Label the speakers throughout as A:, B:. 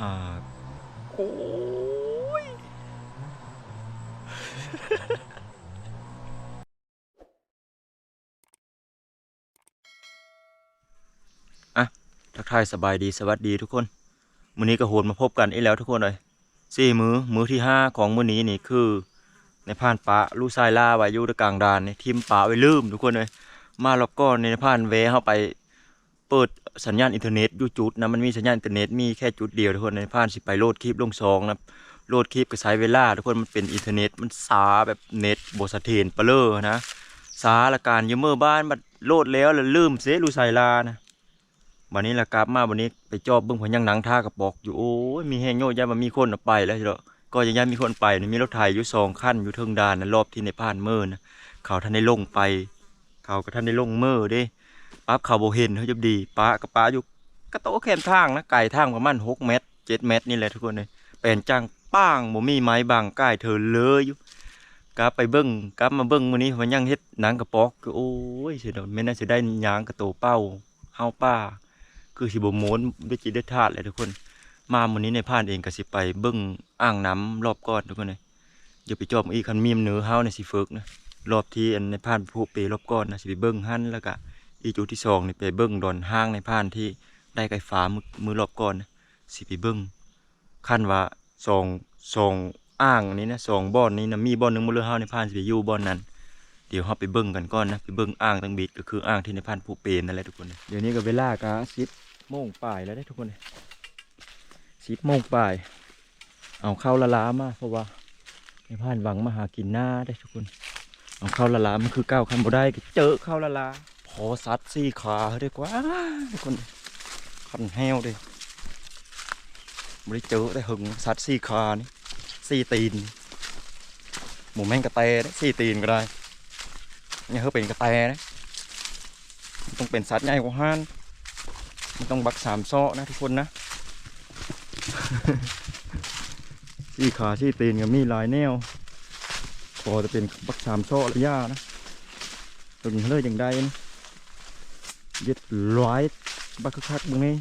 A: อ่าโอ้ยอะทักทายสบายดีสวัสดีทุกคนมื้อนี้ก็โหนมาพบกันอีกแล้วทุกคนเลยสี่มือ้อมื้อที่ห้าของมื้อนี้นี่คือ ในผ่านปะลูกชายล่าไว้ยูตะกลางดานนทิมปะไว้ลืมทุกคนเลยมาแล้วก็ในผ่านเวเข้าไป เปิดสัญญาณอินเทอร์เน็ตอยู่จุดนะมันมีสัญญาณอินเทอร์เน็ตมีแค่จุดเดียวทุกคนในพานสิไปโหลดคลิปลงซองนะโหลดคลิปก็ใช้เวลาทุกคนมันเป็นอินเทอร์เน็ตมันช้าแบบเน็ตบเสถียรเปะเลอนะช้าละการอยูเมื่อบ้านบัดโหลดแล้วแล้วลืมเสียลูกชายลานะวันนี้ละกลับมาวันนี้ไปจอบเบิ่งพยังหนังท่ากระบอกอยู่โอ้ยมีแห้งโยดย่ามันมีคนเอาไปแล้วเด้อก็ยังย่ามีคนไปนะมีรถไถอยู่สองคันอยู่เทิงดานนะรอบที่ในผ่านเมื่อนะเขาท่านได้ลงไป เขาก็ท่านได้ลงเมื่อเด้ ปั๊บเขาบเห็นเขาจะดีป้ากับป้าอยู่กระโตแคมทางนะไก่ทางประมาณหกเมตรเจ็ดเมตรนี่แหละทุกคนเลยเป็นจังป้างบ่มีไม้บังใกล้เธอเลยอยู่กลับไปเบิ่งกลับมาเบิ่งมื้อนี้มันยังเฮ็ดหนังกระปอกโอ้ยเสียดายแม่น่าสิได้ยางกระโตเป้าเฮาป้า คือสิบโมนด้วยจิตด้วยธาตุเลยทุกคน มาวันนี้ในพานเองก็สิไปเบิ้งอ่างน้ำรอบก้อนทุกคนเลยอย่าไปจอบอีกคันมีมเนื้อเฮาในสิเฟิกนะรอบที่อันในพานผู้เปรอบก้อนนะสิไปเบิ้งหั่นแล้วก็ อีจุดที่สองนี่ไปเบิ้งดอนห้างในพานที่ได้ไก่ฟ้ามือมือรอบก้อนนะสิไปเบิ้งขั้นว่าสองสองอ่างนี้นะสองบ่อนนี้นะมีบ่อนหนึงมือเรือเฮาในพานสิไปอยู่บ่อนนั้นเดี๋ยวเราไปเบิ้งกันก่อนนะไปเบิ้งอ่างตังบิดก็คืออ่างที่ในพันผู้เปรนนั่นแหละทุกคนเดี๋ยวนี้ก็เวลากะสิบโมงป่ายแล้วได้ทุกคนสิบโมงป่าย เอาเข้าวละล้ามาเพราะว่าในพันหวังมาหากินหน้าได้ทุกคน เอาเข้าวละล้ามันคือก้าวคันบ่ได้ก็เจอเข้าวละล้า พอซัดสี่ขาเรีกว่าทุกคนคันแห้วเลยไม่ได้เจอแต่หึงซัดสี่ขานี่สี่ตีน หมูแมงกระเตะได้สี่ตีนก็ได้เนี่ยเขาเป็นกระแตนะมันต้องเป็นสัตว์ใหญ่กว่าห้านมันต้องบักสามซ้อนะทุกคนนะที่ขาที่ตีนก็มีลายแนวพอจะเป็นบักสามซ้อระยะนะตึงเลยอย่างใดนะ ยึดร้อยบักคักๆตรงนี้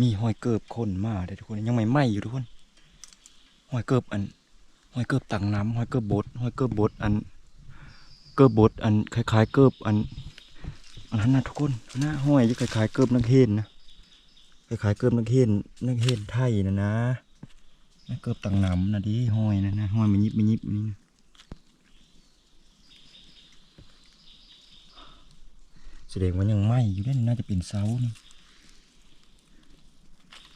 A: มีหอยเกิบคนมาเด้ทุกคนยังไม่ไหม้อยู่ทุกคนหอยเกิบอันหอยเกิบตังน้ำหอยเกิบบดหอยเกิบบดอัน เกิบบดอันคล้ายๆ เกิบอัน อันนั้นนะทุกคนหน้าห้อยอยี่คล้ายๆเกิบนักเห็นนะคล้ายๆเกิบนักเห็นนักเห็นไทยนะนะนะเกิบตังน้ำนะดิห้อยนะนะห้อยมันยิบมันยิบนี่นะแสดงว่ายังไหมอยู่ได้น่าจะเป็นเสานี่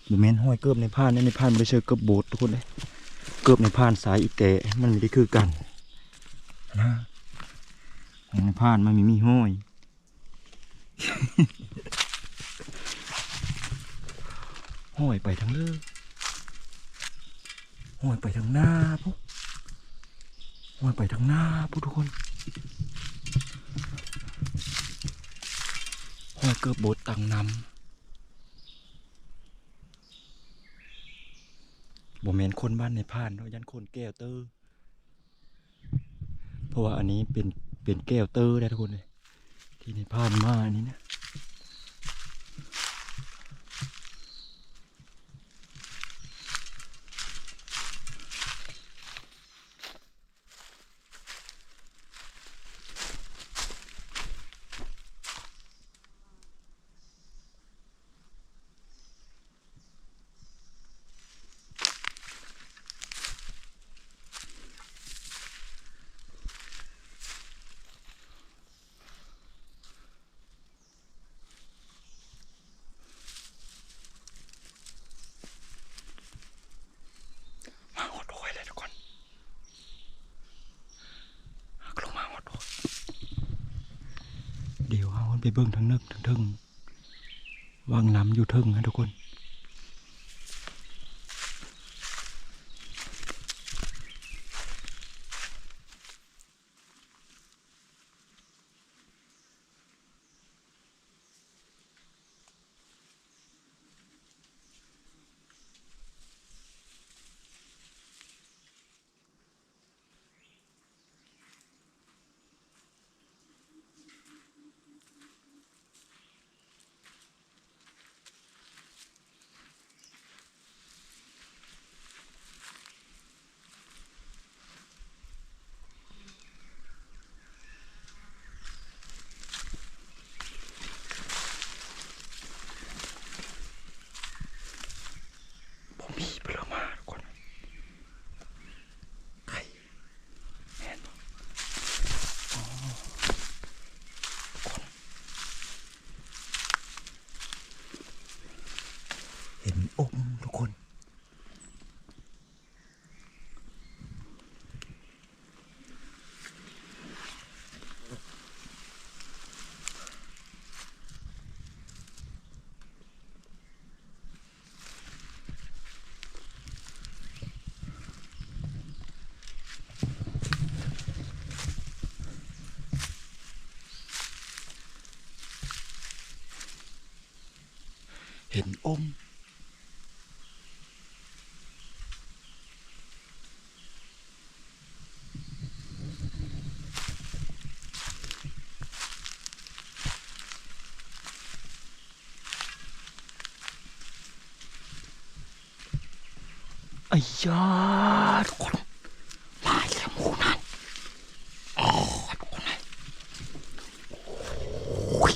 A: บุแมนห้อยเกิบในผ่านเนี่ยในผ่านไม่ได้เชื่อเกิบโบดทุกคนเลยเกิบในผ่านสายอีแตะมันไม่ได้คือกันนะในผ่านมันมีมีห้อย ห้อยไปทางเลือห้อยไปทางหน้าพวกห้อยไปทางหน้าพวกทุกคนห้อยเกิบบดตังนำบ่แมนคนบ้านในพานเนาะยันคนแก้วเตอร์เพราะว่าอันนี้เป็นเป็นแก้วเตอร์ได้ทุกคนเลย ที่ในผ่านมานี่นะมาหอดโอยเลยทุกคนหักลงมาหอดโอยเดี๋ยวเอา ไปเบิ่งทั้งนึกทั้งทึ่งวางน้ำอยู่ทึ่งนะทุกคน เห็นอม ไอ้ยาทุกคนมาอีกแล้วหมูนั่นอ๋อทุกคนเลยโอ้ย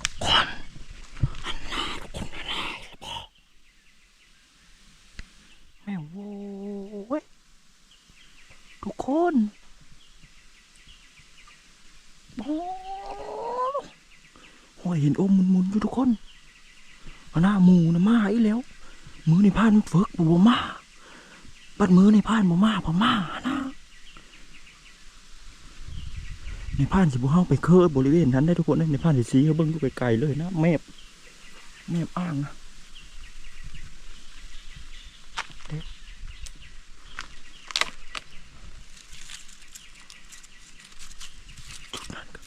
A: ทุกคนอันน่าทุกคนอันน่าแล้วพอแม่โว้ยทุกคนโอ้โอ้ยเห็นอมมุนๆ อยู่ทุกคนหน้าหมูนะมาอีแล้ว มือในพานเฟิกบัวมาปัดมือในพานบัวมาพม่านะในพานสิบุเฮาไปเคอบริเวณนั้นได้ทุกคนนะในพานสิสีเขาเบิ้งก็ไปไกลเลยนะแมบแมบอ้างนะเด็ดจุดนั้นก็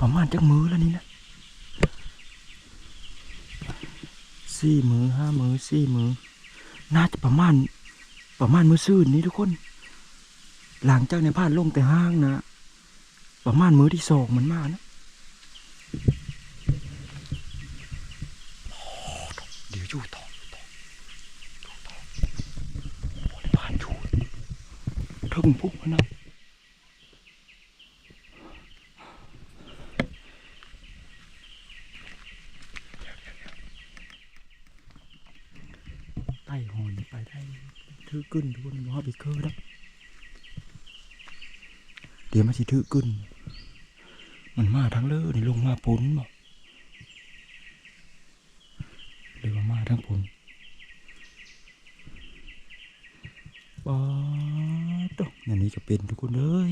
A: ประมาณ จักมือแล้วนี่นะสี่มือห้ามือสี่มือน่าจะประมาณ ประมาณมือซื่นนี้ทุกคน หลังจากในบ้านลงแต่ห้างนะ ประมาณมือที่สองมันมากนะโอ้เดี๋ยวอยู่ต่ออยู่ต่ออยู่ต่อโอ้ในบ้านอยู่ถึงปุ๊บนะ ไต่หอนไปได้ถือกึ้นทุกคนว่าไปเคอแล้วเดี๋ยว มาสิถือกึ้น มันมาทั้งเลือนี่ลงมาปุ้นบ่เรียกว่ามาทั้งปุ้นป๊าดอกอย่างนี้จะเป็นทุกคนเลย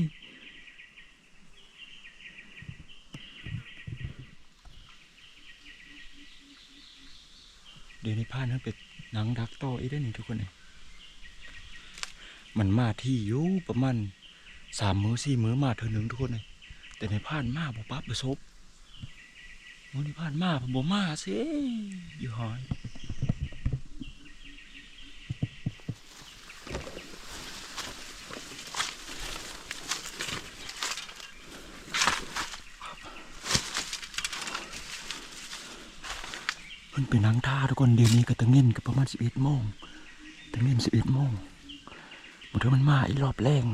A: เดี๋ยวในพานนั้นเป็นหนังดักต่ออีกได้หนึ่งทุกคนเลยมันมาที่อยู่ประมาณ สามมือสี่มือมาเธอหนึ่งทุกคนเลยแต่ในผ่านมาบ่ปั๊บประสบมันในผ่านมาผมบ่มาสิอยู่หอยมันเป็นนังท่าทุกคนเดี๋ยวนี้ก็ตะเงินก็ประมาณสิบเอ็ดโมงตะเงินสิบเอ็ดโมงหมดเถอะมันมาอีรอบแรง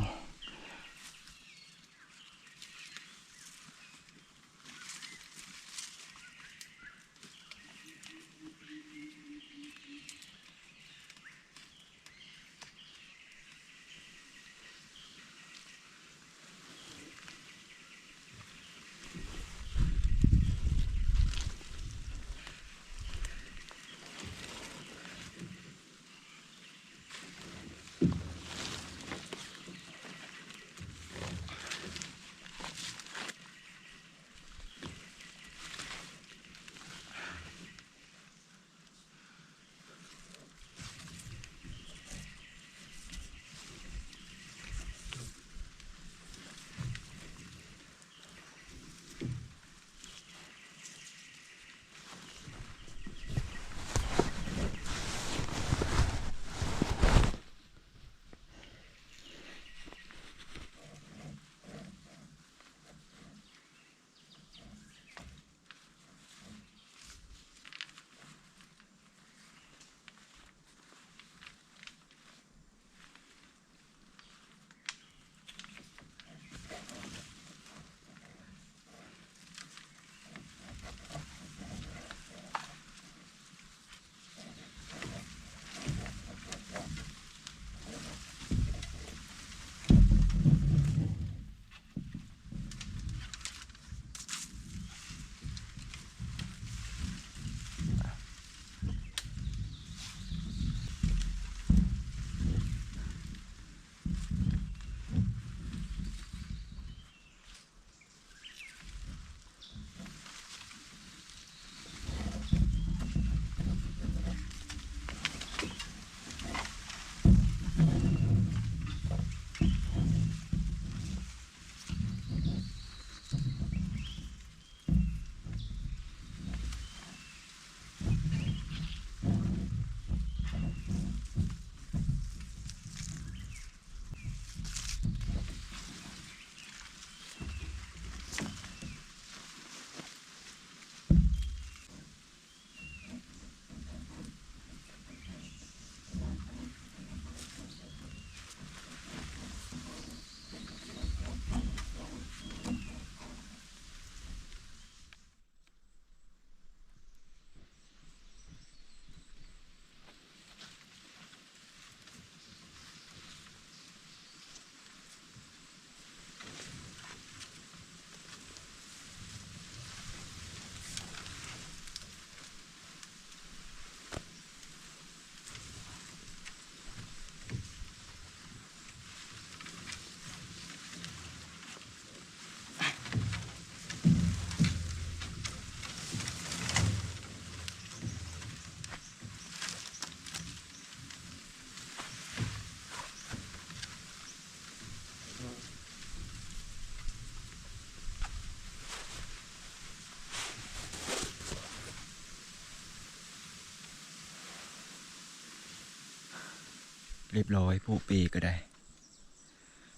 A: เรียบร้อยผู้ปีก็ได้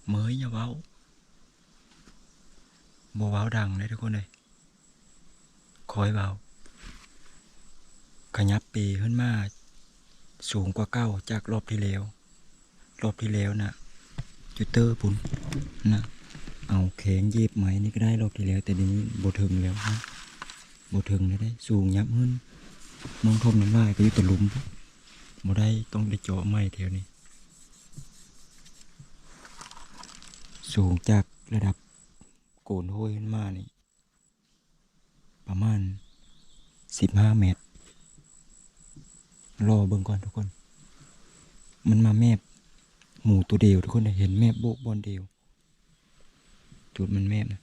A: เมยอย่าเว้าบ่เว้าดังเลยทุกคนเลยคอยเว้าขยับปีขึ้นมา สูงกว่าเก้าจากรอบที่แล้ว รอบที่แล้วนะจุดเตอร์ปุ่นนะเอาแขนยีบไหมนี่ก็ได้รอบที่แล้ว แต่นี้บถึงแล้วนะบถึงแล้วได้สูงยับขึ้นมองทมน้ำลายก็อยู่แตะลุมบ่ได้ต้องได้เจาะไม้แถวนี้ สูงจากระดับโกนห้วยขึ้นมานี่ประมาณสิบห้าเมตร รอเบิ่งก่อนทุกคน มันมาแมบหมูตัวเดียวทุกคนเห็นแมบโบกบอลเดียว จุดมันแมบนะ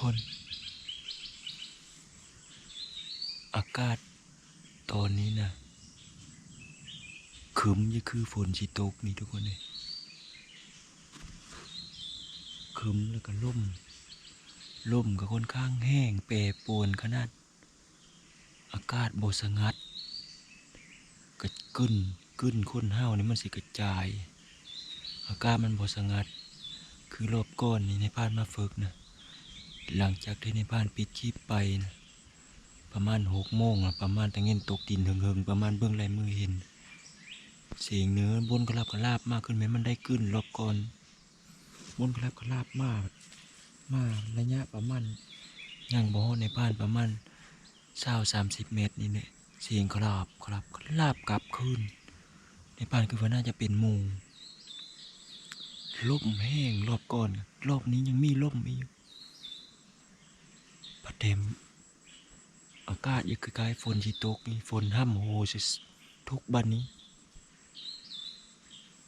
A: คน อากาศตอนนี้นะครึ้มยังคือฝนชิตกนี่ทุกคนเลยครึ้มแล้วก็ล่มล่มก็ค่อนข้างแห้งแปรปวนขนาด อากาศโบสงัดกระกึ้นกึ้นคนห้าวนี่มันสิกระจาย อากาศมันโบสงัด คือรอบก้อนนี่ในพานมาฝึกนะ หลังจากที่ในบ้านปิดคลิปไปนะประมาณหกโมงอะประมาณตะเงินตกดินเหิงๆประมาณเบื้องลายมือเห็น เสียงเนื้อบนกระลาบกระลาบมากขึ้นไหมมันได้ขึ้นรอบก่อนบนกระลาบกระลาบมาก มากระยะประมาณย่างบ่อในบ้านประมาณเศร้าสามสิบเมตรนี่เนี่ยเสียงกระลาบกระลาบกระลาบกลับขึ้น ในบ้านคือว่าน่าจะเป็นหมูลมแห้งรอบก่อน รอบนี้ยังมีลมอีก เต็ม อากาศยังคือคล้ายฝนที่ตกนี่ฝนห้ำโหสทุกบันนี้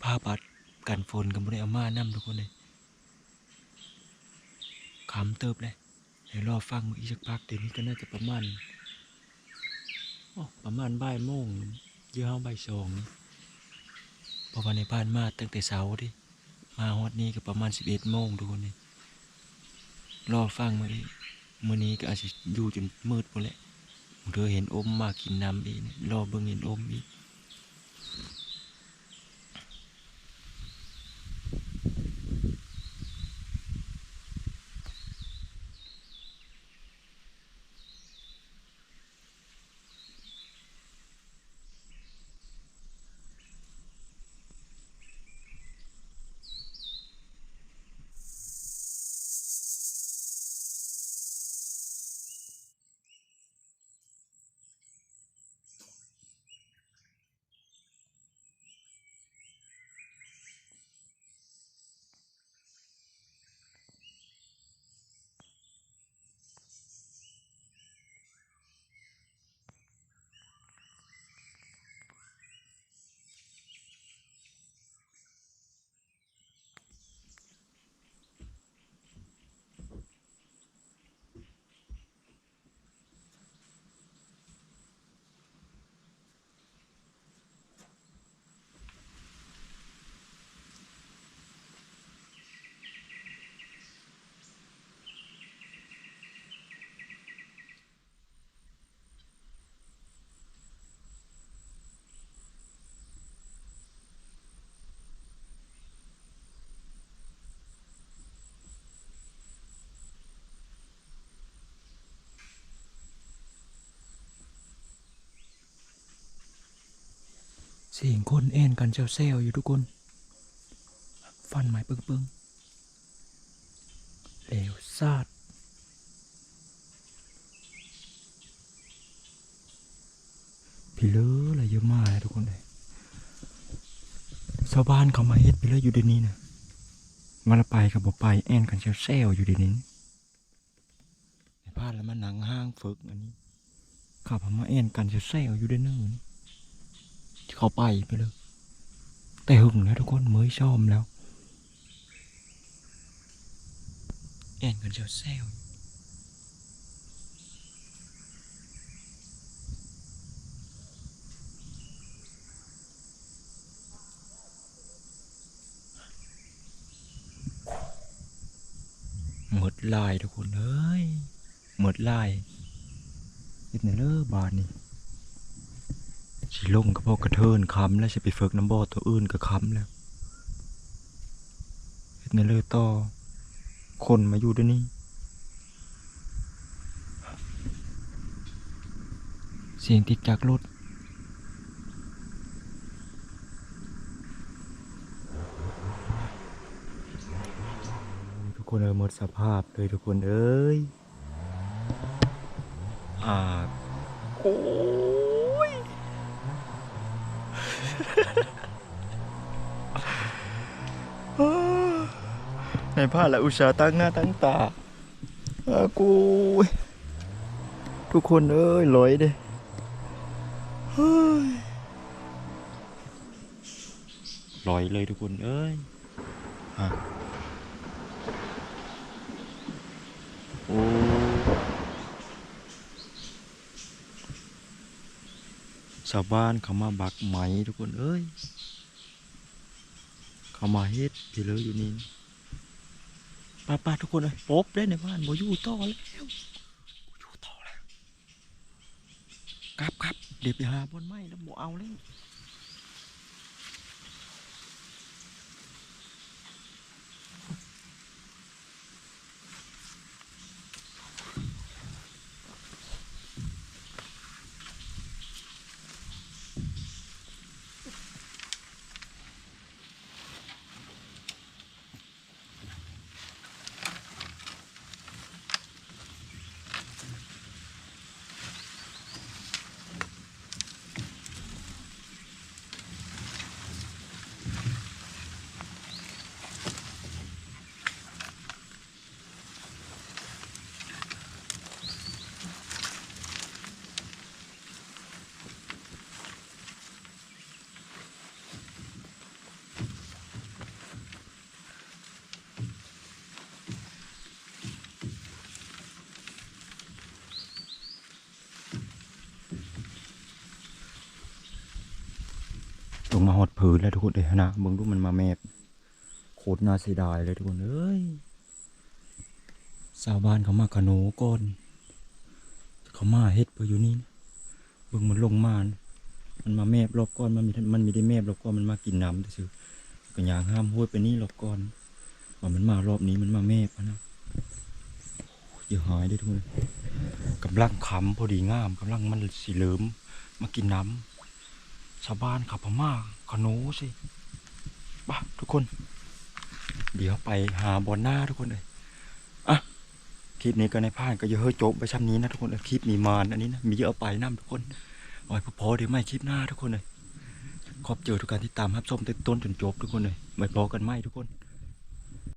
A: ผ้าบัดกันฝนกับไม่ได้เอามานํทุกคนเลยขำเติบเลยเดี๋ยวรอฟังอีกสักพักเดี๋ยวนี้ก็น่าจะประมาณโอ้ประมาณบ่ายโมงเยอะห้าบ่ายสองนี่พราะว่าในบ้านมาตั้งแต่เช้าดิมาฮอดนี้ก็ประมาณสิบเอ็ดโมงทุกคนเลยรอฟังมาดิ มื่อนี้ก็อาจจะอยู่จนมืดหมดแหละเธอเห็นอมมากินน้ำอีกเนี่ยรอเบิ่งเห็นอมอีก สียงคนแอนกันเซลเซลอยู่ทุกคน ฟันไม้ปึ้งปึ้งเหลวซาดพี่เลืออะไรเยอะมากเลยทุกคนเลยชาวบ้านเขามาเฮ็ดพี่เลืออยู่ดีนี้นะมาละไปกับบ่ไปแอนกันเซลเซลอยู่ดีนี้ในพลาดแล้วมันหนังห้างฝึกอันนี้ขับมาแอนกันเซลเซลอยู่ดี๋ยวนี้ เขาไปไปเลย แต่หึงแล้วทุกคนมื่อชอมแล้วแอนกันเซลเซลหมดลายทุกคนเอ้ยหมดลายเฮ็ดในเลิบานี่ สิลงกับพ่อกระเทินคำแล้วสิไปฝึกน้ำบ่อตัวอื่นก็คำแล้วเฮ็ดในเลิต่อ คนมาอยู่ด้วยนี่เสียงติดจากรถทุกคนเออหมดสภาพเลยทุกคนเอ้ยอ่าโอ้ ในผ้าและอุตสาห์ตั้งหน้าตั้งตาอากูยทุกคนเอ้ยลอยเด้เฮ้ยลอยเลยทุกคนเอ้ยอะโอ้ ชาวบ้านเขามาบักไหมทุกคนเอ้ย เขามาเฮ็ดพี่เลยอยู่นี่ป้าป้าทุกคนเลยปบได้ในบ้านบ่อยู่ต่อแล้วอยู่ต่อแล้วกลับกลับเดี๋ยวไปหาบนไม้แล้วบ่เอาแล้วลง มาหดผืนแล้วทุกคนเลยนะเบิ่งดูมันมาแมบโคตรน่าเสียดายเลยทุกคนเอ้ยชาวบ้านเขามากระโนก่อนเขามาเฮ็ดเพื่ออยู่นี่นะเบิ่งมันลงมานมันมาแมบรอบก้อนมันมีมันมีได้แมบรอบก้อนมันมากินน้ำซื่อๆก็ยางห้ามห้วยไปนี่รอบก้อนว่ามันมารอบนี้มันมาแมบอะนะอย่าหายได้ทุกคนกำลังขำพอดีงามกำลังมันสีเหลิมมากินน้ำ ชาวบ้านขับพม่าขนูสิปะทุกคน เดี๋ยวไปหาบอลหน้าทุกคนเลยอะคลิปนี้ก็ในพานก็จะเฮ้ยจบไปชั้นนี้นะทุกคนคลิปมีมานอันนี้นะมีเยอะไปน้ำทุกคนเอาไว้พอๆเดี๋ยวไม่คลิปหน้าทุกคนเลยขอบเจอทุกการที่ตามรับชมตั้งต้นจนจบทุกคนเลยไว้พอกันไหมทุกคน